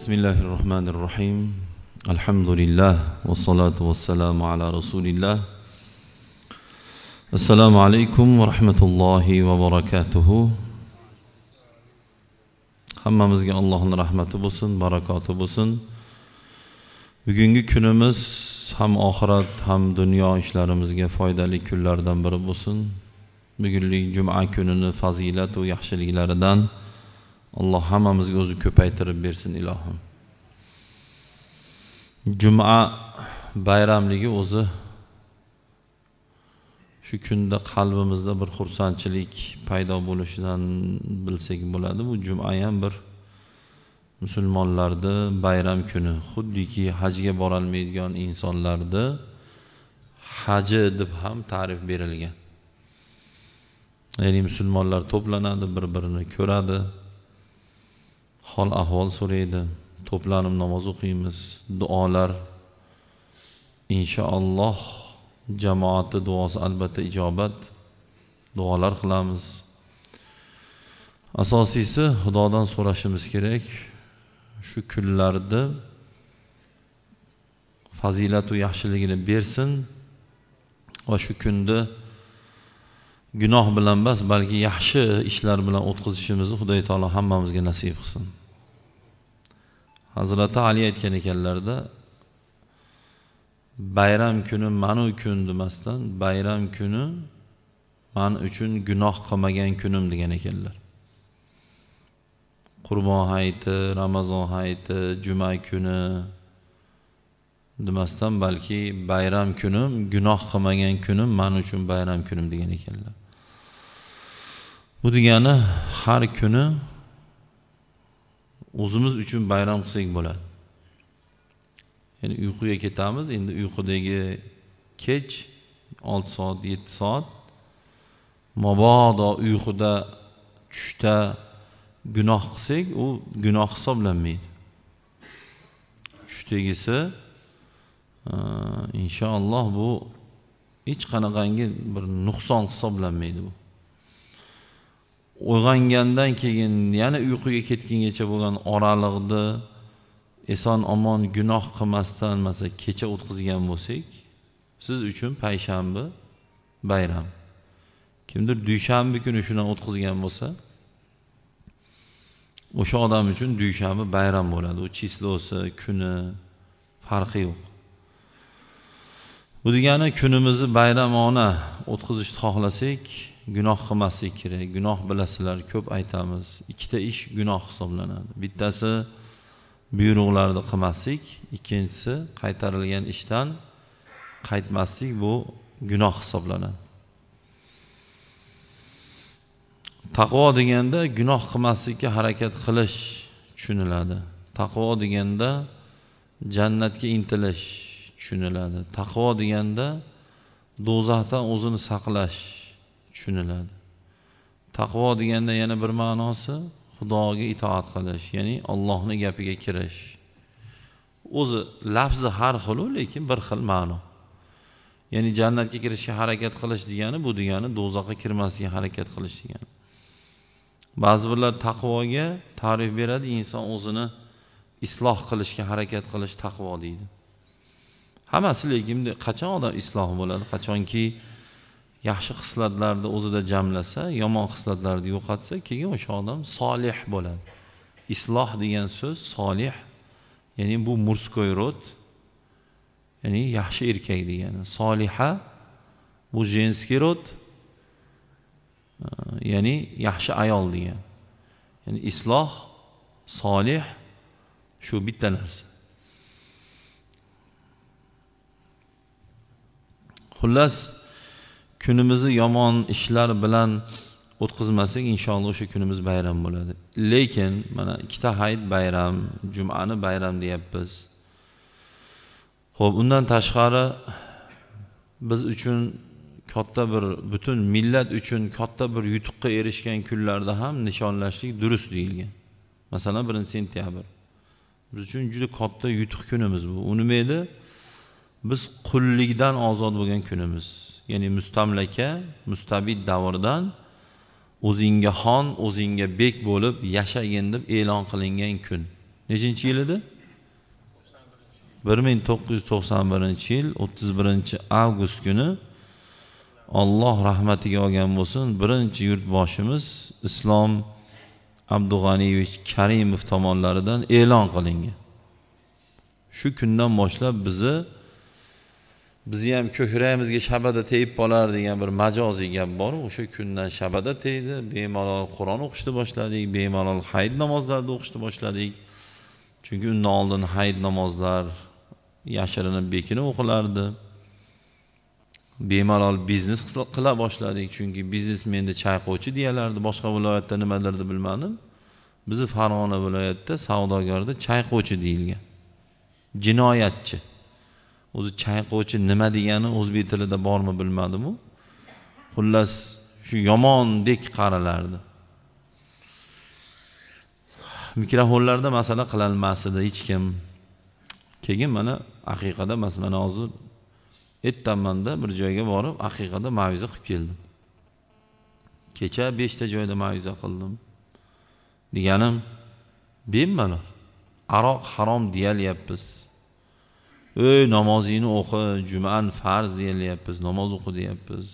بسم الله الرحمن الرحيم الحمد لله والصلاة والسلام على رسول الله السلام عليكم ورحمة الله وبركاته hammamizga allohni rahmati bo'lsin barakoti bo'lsin bugungi kunimiz ham oxirat ham dunyo ishlarimizga foydali kunlardan biri bo'lsin bugunlik juma kunini fazilatu yaxshiliklaridan alloh hammamizga o'zi ko'paytirib bersin ilohim. Juma bayramligi o'zi shu kunda qalbimizda bir xursandchilik paydo bo'lishidan bilsak bo'ladi. Bu juma ham bir musulmonlarni bayram kuni xuddiki hajga borolmaydigan insonlarni haji deb ham ta'rif berilgan. Ya'ni musulmonlar to'planadi bir birini ko'radi. Hol ahvol so'raydi to'planib namoz o'qiymiz. Duolar inshaalloh jamoatni duosi albatta ijobat. Duolar qilamiz. Asosiysi xudodan so'rashimiz kerak. Shu kunlarni fazilatu yaxshiligini bersin va shu kunni gunoh bilan emas balki yaxshi ishlar bilan o'tkazishimizni xudo taolo hammamizga nasib qilsin. Hazrati ali aytgan ekanlarda bayram kuni manu kun demasdan bayram kuni man uchun gunoh qilmagan kunim degan ekanlar. Qurbon hayiti ramazon hayiti juma kuni demasdan balki bayram kunim gunoh qilmagan kunim man uchun bayram kunim degan ekanlar. Bu degani har kuni o'zimiz uchun bayram qilsak bo'ladi. Ya'ni uyquga ketamiz. Endi uyqudagi kech olti soat yetti soat mabodo uyquda tushda gunoh qilsak u gunoh hisoblanmaydi. Tushdagisi e, inshaalloh bu hech qanaqangi bir nuqson hisoblanmaydi bu. Uyg'ongandan keyin yana uyquga ketgungacha bo'lgan oraliqni eson omon gunoh qilmasdan masalan kecha o'tkazgan bo'lsak siz uchun payshanba bayram. Kimdir dushanba kuni shuni o'tkazgan bo'lsa o'sha odam uchun dushanba bayram bo'ladi. U chislosi kuni farqi yo'q. Bu degani kunimizni bayramona o'tkazishni xohlasak gunoh qilmaslik kerak gunoh bilasizlar ko'p aytamiz ikkita ish gunoh hisoblanadi. Bittasi buyruqlarni qilmaslik ikkinchisi qaytarilgan ishdan qaytmaslik bu gunoh hisoblanadi. Taqvo deganda gunoh qilmaslikka harakat qilish tushuniladi. Taqvo deganda jannatga intilish tushuniladi. Taqvo deganda do'zaxdan o'zini saqlash tushuniladi. Taqvo deganda yana bir ma'nosi xudoga itoat qilish ya'ni allohni gapiga kirish. O'zi lafzi har xilu lekin bir xil ma'no. Ya'ni jannatga kirishga harakat qilish degani bu degani do'zaxga kirmaslikka harakat qilish degani. Ba'zi birlar taqvoga ta'rif beradi inson o'zini isloh qilishga harakat qilish taqvo deydi. Hammasi lekin qachon odam isloh bo'ladi? Qachonki yaxshi xislatlarni o'zida jamlasa yomon xislatlarni yo'qotsa keyin o'sha odam solih bo'ladi. Isloh degan so'z solih ya'ni bu murskoy rod ya'ni yaxshi erkak degani. Soliha bu jenskiy rod e, ya'ni yaxshi ayol degan ya'ni isloh solih shu bitta narsa. Xullas kunimizni yomon ishlar bilan o'tkazmasak inshaalloh o'sha kunimiz bayram bo'ladi. Lekin mana ikkita hayit bayram jumani bayram deyapmiz. Ho'p undan tashqari biz uchun katta bir butun millat uchun katta bir yutuqqa erishgan kunlarda ham nishonlashlik durust deyilgan. Masalan birinchi sentyabr. Biz uchun juda katta yutuq kunimiz bu. U nima edi biz qullikdan ozod bo'lgan kunimiz. Ya'ni mustamlaka mustabid davrdan o'zingga xon o'zingga bek bo'lib yashagin deb e'lon qilingan kun. Nechinchi yil edi? bir ming to'qqiz yuz to'qson birinchi yil o'ttiz birinchi avgust kuni. Olloh rahmatiga olgan bo'lsin birinchi yurtboshimiz islom abdug'aniyevich karimov tomonlaridan e'lon qilingan. Shu kundan boshlab bizni bizni ham ko'kragimizga shabada tegib qolar degan bir majoziy gap bor o'sha kundan shabada tegdi bemalol qur'on o'qishni boshladik bemalol hayit namozlarini o'qishni boshladik. Chunki undan oldin hayit namozlar yashirinib bekinib o'qilardi. Bemalol biznes qila boshladik chunki biznesmenni chayqovchi deyalardi. Boshqa viloyatda nimalarni bilmadim. Bizni farg'ona viloyatida savdogarda chayqovchi deyilgan. Jinoyatchi. O'zi chayqovchi nima degani o'zbek tilida bormi bilmadimu. Xullas shu yomondek qaralardi. Mikrofonlarda masala qilolmas edi hech kim. Keyin mana haqiqatda mana hozir ertamanda bir joyga borib haqiqatda maviza qilib keldim. Kecha beshta joyda maviza qildim. Deganim bemalol aroq harom deyalyapmiz ey namozingni o'qi juman farz deyilyapmiz namoz o'qi deyapmiz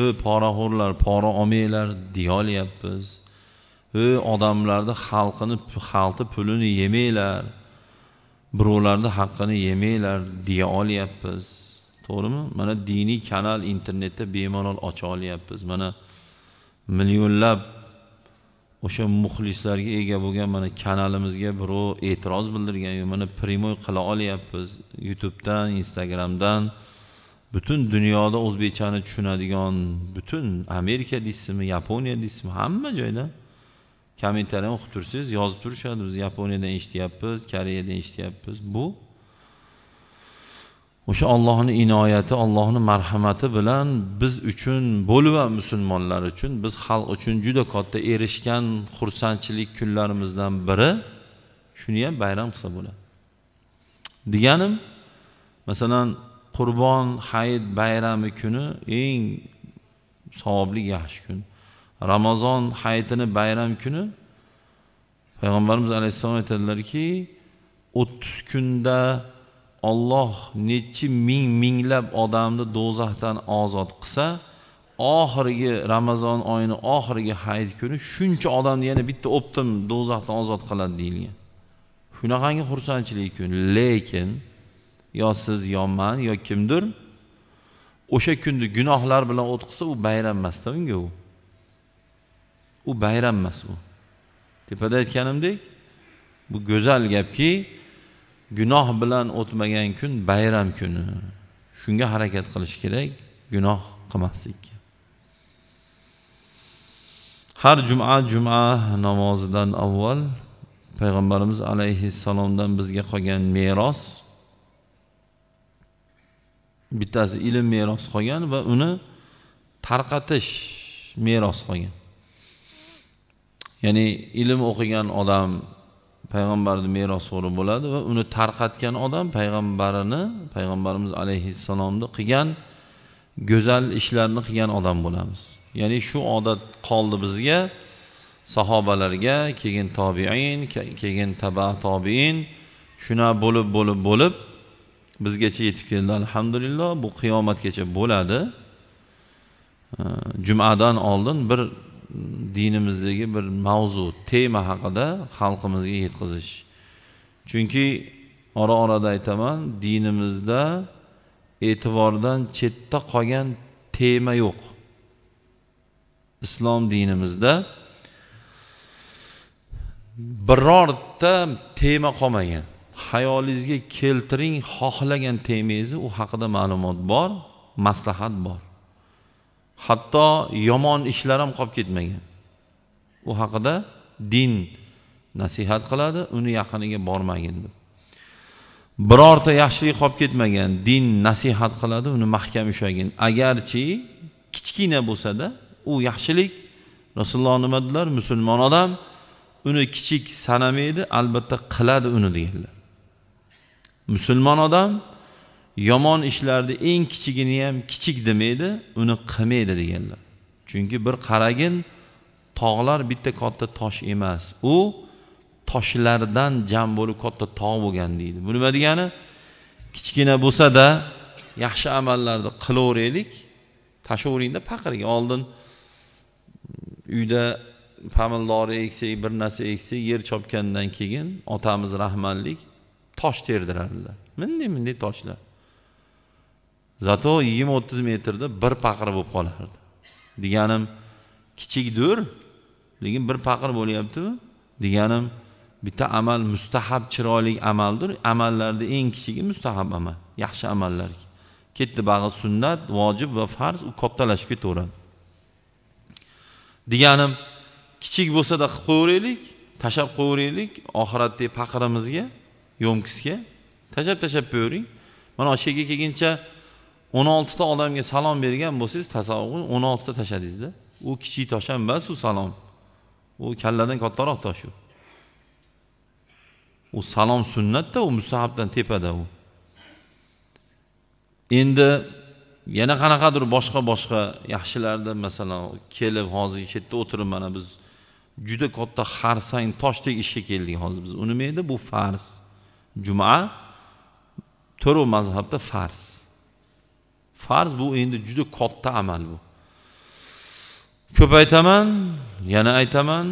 ey poraxo'rlar pora olmanglar deyolyapmiz ey odamlarni xalqini xalqni pulini yemanglar birovlarni haqqini yemanglar deya olyapmiz. To'g'rimi? Mana diniy kanal internetda bemalol ocha olyapmiz. Mana millionlab o'sha muxlislarga ega bo'lgan mana kanalimizga birov e'tiroz bildirgan mana primoy qila olyapmiz youtubedan instagramdan. Butun dunyoda o'zbekchani tushunadigan butun amerika deysizmi yaponiya deysizmi hamma joyda kommentariy o'qib tursangiz yozib turishadi biz yaponiyadan eshityapmiz koreyadan eshityapmiz. Bu o'sha ollohni inoyati ollohni marhamati bilan biz uchun bo'lib musulmonlar uchun biz xalq uchun juda katta erishgan xursandchilik kunlarimizdan biri shuni ham bayram qilsa bo'ladi. Deganim masalan qurbon hayit bayrami kuni eng savobli yaxshi kun. Ramazon hayitini bayram kuni payg'ambarimiz alayhissalom aytadilarki o'ttiz kunda olloh nechi ming minglab odamni do'zaxdan ozod qilsa oxirgi ramazon oyini oxirgi hayit kuni shuncha odamni yana bitta o'pdim do'zaxdan ozod qiladi deyilgan. Shunaqangi xursandchilik kun. Lekin yo siz yo man yo kimdir o'sha kunni gunohlar bilan o'tqizsa u bayram emasda unga u. U bayram emas u. Tepada aytganimdek bu go'zal gapki gunoh bilan o'tmagan kun bayram kuni. Shunga harakat qilish kerak gunoh qilmaslikka har juma juma namozidan avval payg'ambarimiz alayhissalomdan bizga qolgan meros bittasi ilm meros qolgan va uni tarqatish meros qolgan. Ya'ni ilm o'qigan odam payg'ambarni merosxo'ri bo'ladi va uni tarqatgan odam payg'ambarini payg'ambarimiz alayhissalomni qilgan go'zal ishlarni qilgan odam bo'lamiz. Ya'ni shu odat qoldi bizga sahobalarga keyin tobiin keyin taba tobiin shuna bo'lib bo'lib bo'lib bizgacha yetib keldi. Alhamdulillah bu qiyomatgacha bo'ladi. Jumadan oldin bir dinimizdagi bir mavzu tema haqida xalqimizga yetkazish chunki ora orada aytaman dinimizda e'tibordan chetda qolgan tema yo'q. Islom dinimizda birorta tema qolmagan. Hayolingizga keltiring xohlagan temangizni u haqida ma'lumot bor maslahat bor. Hatto yomon ishlar ham qolib ketmagan. U haqida din nasihat qiladi uni yaqiniga bormagin deb. Birorta yaxshilik qolib ketmagan din nasihat qiladi uni mahkam ushlagin. Agarchi kichkina bo'lsada u yaxshilik rasululloh nima dedilar? Musulmon odam uni kichik sanamaydi albatta qiladi uni deganlar. Musulmon odam yomon ishlarni eng kichigini ham kichik demaydi uni qilmaydi deganlar. Chunki bir qaragin tog'lar bitta katta tosh emas. U toshlardan jam bo'lib katta tog' bo'lgan deydi. Bu nima degani? Kichkina bo'lsa-da yaxshi amallarni qilaveraylik tashlayveringda paqirga. Oldin uyda pomidori eksak bir narsa eksak yer chopgandan keyin otamiz rahmatlik tosh terdirardilar. Bunday bunday toshlar? Zato yigirma o'ttiz metrda bir paqir bo'lib qolardi. Deganim kichikdir lekin bir paqir bo'lyaptimi deganim bitta amal mustahab chiroyli amaldir. Amallarda eng kichigi mustahab amal yaxshi amallar. Ketdi bag'i sunnat vojib va farz u kattalashib ketaveradi. Deganim kichik bo'lsada qilib qo'yaveraylik tashlab qo'yaveraylik oxiratdagi paqirimizga yo'mkisga tashlab tashlab qo'yavering. Mana shu yerga kelguncha o'n oltita odamga salom bergan bo'lsangiz tasavvur o'n oltita tashladingizda. U kichik tosh ham emas u salom. U kalladan kattaroq tosh u. U salom sunnatda u mustahabdan tepada u. Endi yana qanaqadir boshqa boshqa yaxshilarda masalan kelib hozir chetda o'tirib mana biz juda katta xarsang toshdek ishga keldik hozir biz. U nima edi bu farz juma to'rov mazhabda farz farz bu endi juda katta amal bu. Ko'p aytaman yana aytaman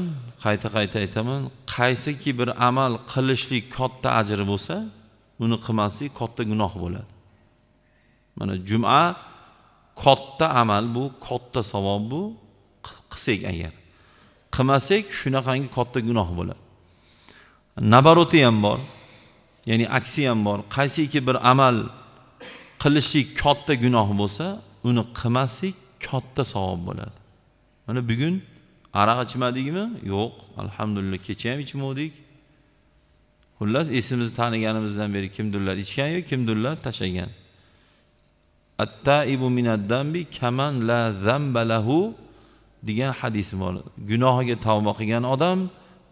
qayta qayta aytaman. Qaysiki bir amal qilishlik katta ajri bo'lsa uni qilmaslik katta gunoh bo'ladi. Mana juma katta amal bu katta savob bu. Qilsak agar. Qilmasak shunaqangi katta gunoh bo'ladi. Nabaroti ham bor ya'ni aksi ham bor. Qaysiki bir amal qilishlik katta gunoh bo'lsa uni qilmaslik katta savob bo'ladi. Mana bugun aroq ichmadikmi? Yo'q alhamdulillah kecha ham ichmadik xullas esimizni taniganimizdan beri kimdirlar ichgan yo kimdirlar tashlagan? Attaibu minaddambi kaman la zambalahu degan hadis bor. Gunohiga tavba qilgan odam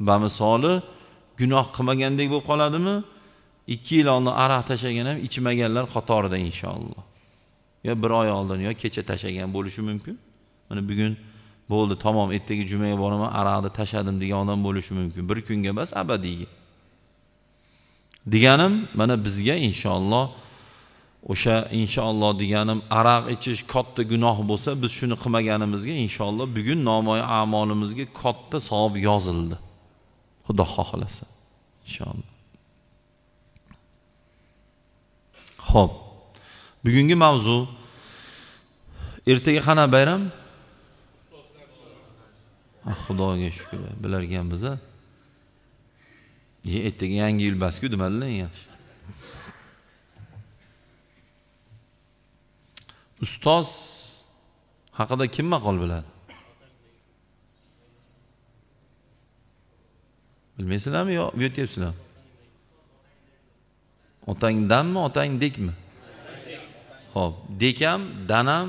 bamisoli gunoh qilmagandek bo'lib qoladimi? Ikki yil oldin aroq tashlagan ham ichmaganlar qatorida inshaalloh. Yo bir oy oldin yo kecha tashlagan bo'lishi mumkin. Mana bugun bo'ldi tamom ertaga jumaga boraman aroqni tashladim degan odam bo'lishi mumkin. Bir kunga emas abadiyga deganim mana bizga inshaalloh o'sha inshaalloh deganim aroq ichish katta gunoh bo'lsa biz shuni qilmaganimizga inshaalloh bugun nomoy amolimizga katta savob yozildi. Xudo xohlasa inshaalloh. Ho'p bugungi mavzu. Ertaga qanaqa bayram? Ah, Xudoga shukur bilarkanmiz a ertaga yangi yil basku demadilar yaxshi. Ustoz haqida kim maqol biladi? Bilmaysizlarmi yo bu otangdanmi otangdekmi ho'p dek ham dan ham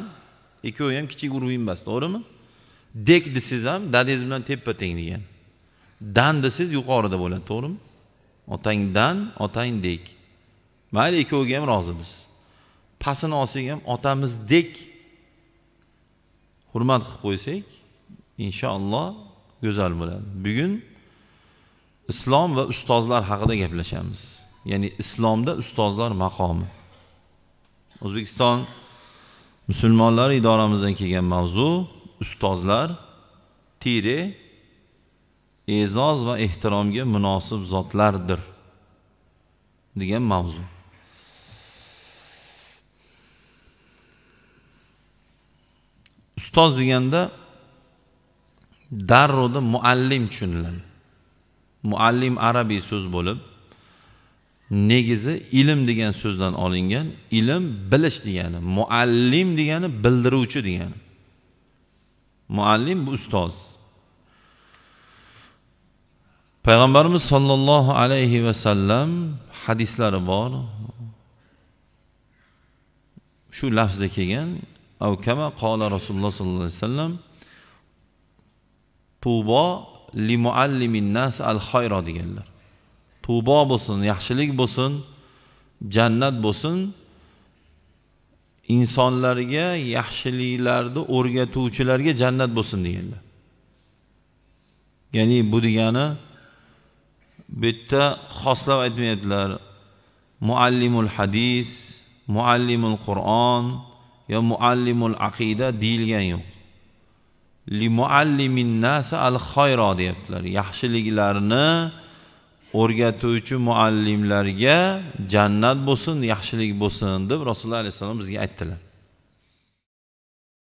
ikkovi ham kichik urug' emas to'g'rimi? Dek desangiz ham dadangiz bilan teppa teng degan. Dan desangiz yuqorida bo'ladi to'g'rimi? Otangdan otangdek otang mayli ikkoviga ham rozimiz. Pastini olsak ham otamizdek hurmat qilib qo'ysak inshaalloh go'zal bo'ladi. Bugun islom va ustozlar haqida gaplashamiz. Ya'ni islomda ustozlar maqomi? O'zbekiston musulmonlari idoramizdan kelgan mavzu ustozlar tire e'zoz va ehtiromga munosib zotlardir degan mavzu. Ustoz deganda darroda muallim tushuniladi muallim arabiy so'z bo'lib negizi ilm degan so'zdan olingan ilm bilish degani muallim degani bildiruvchi degani. Muallim bu ustoz. Payg'ambarimiz sollallohu alayhi vasallam hadislari bor. Shu lafzda kelgan avkama qola rasululloh sollallohu alayhi vasallam tubo li muallimin nas al xayro deganlar. Tuvbo bo'lsin yaxshilik bo'lsin jannat bo'lsin. Insonlarga yaxshiliklarni o'rgatuvchilarga jannat bo'lsin deganlar. Ya'ni bu degani bu yerda xoslab aytmayaptilar. Muallimul hadis muallimul qur'on yo muallimul aqida deyilgan yo'q. Li muallimin nasa al xayro deyaptilar. Yaxshiliklarni o'rgatuvchi muallimlarga jannat bo'lsin yaxshilik bo'lsin deb rasululloh alayhissalom bizga aytdilar.